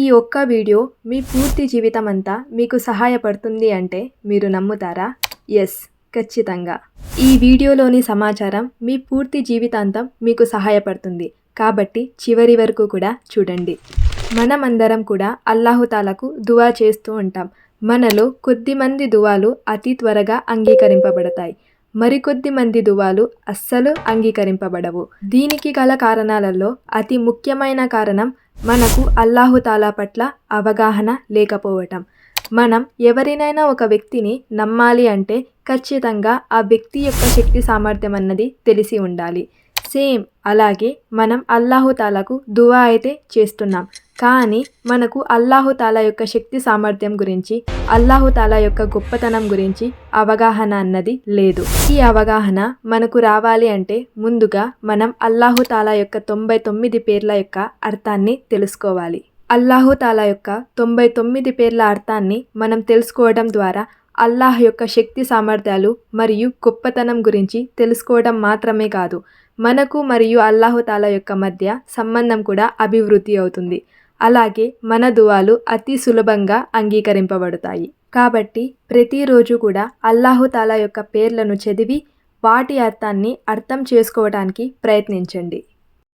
ఈ ఒక్క వీడియో మీ పూర్తి జీవితం అంతా మీకు సహాయపడుతుంది అంటే మీరు నమ్ముతారా? ఎస్ ఖచ్చితంగా. ఈ వీడియోలోని సమాచారం మీ పూర్తి జీవితాంతం మీకు సహాయపడుతుంది. కాబట్టి చివరి వరకు కూడా చూడండి. మనమందరం కూడా అల్లాహుతాలకు దువా చేస్తూ ఉంటాం. మనలో కొద్దిమంది దువాలు అతి త్వరగా అంగీకరింపబడతాయి. మరికొద్ది మంది దువాలు అస్సలు అంగీకరింపబడవు. దీనికి గల కారణాలలో అతి ముఖ్యమైన కారణం మనకు అల్లాహుతాలా పట్ల అవగాహన లేకపోవటం. మనం ఎవరినైనా ఒక వ్యక్తిని నమ్మాలి అంటే ఖచ్చితంగా ఆ వ్యక్తి యొక్క శక్తి సామర్థ్యం అన్నది తెలిసి ఉండాలి. సేమ్ అలాగే మనం అల్లాహుతాలాకు దువా అయితే చేస్తున్నాం. కానీ మనకు అల్లాహుతాలా యొక్క శక్తి సామర్థ్యం గురించి అల్లాహుతాలా యొక్క గొప్పతనం గురించి అవగాహన అన్నది లేదు. ఈ అవగాహన మనకు రావాలి అంటే ముందుగా మనం అల్లాహుతాలా యొక్క తొంభై తొమ్మిది పేర్ల యొక్క అర్థాన్ని తెలుసుకోవాలి. అల్లాహుతాలా యొక్క తొంభై తొమ్మిది పేర్ల అర్థాన్ని మనం తెలుసుకోవడం ద్వారా అల్లాహ్ యొక్క శక్తి సామర్థ్యాలు మరియు గొప్పతనం గురించి తెలుసుకోవడం మాత్రమే కాదు మనకు మరియు అల్లాహుతాలా యొక్క మధ్య సంబంధం కూడా అభివృద్ధి అవుతుంది. అలాగే మన దువాలు అతి సులభంగా అంగీకరింపబడతాయి. కాబట్టి ప్రతిరోజు కూడా అల్లాహుతాలా యొక్క పేర్లను చదివి వాటి అర్థాన్ని అర్థం చేసుకోవడానికి ప్రయత్నించండి.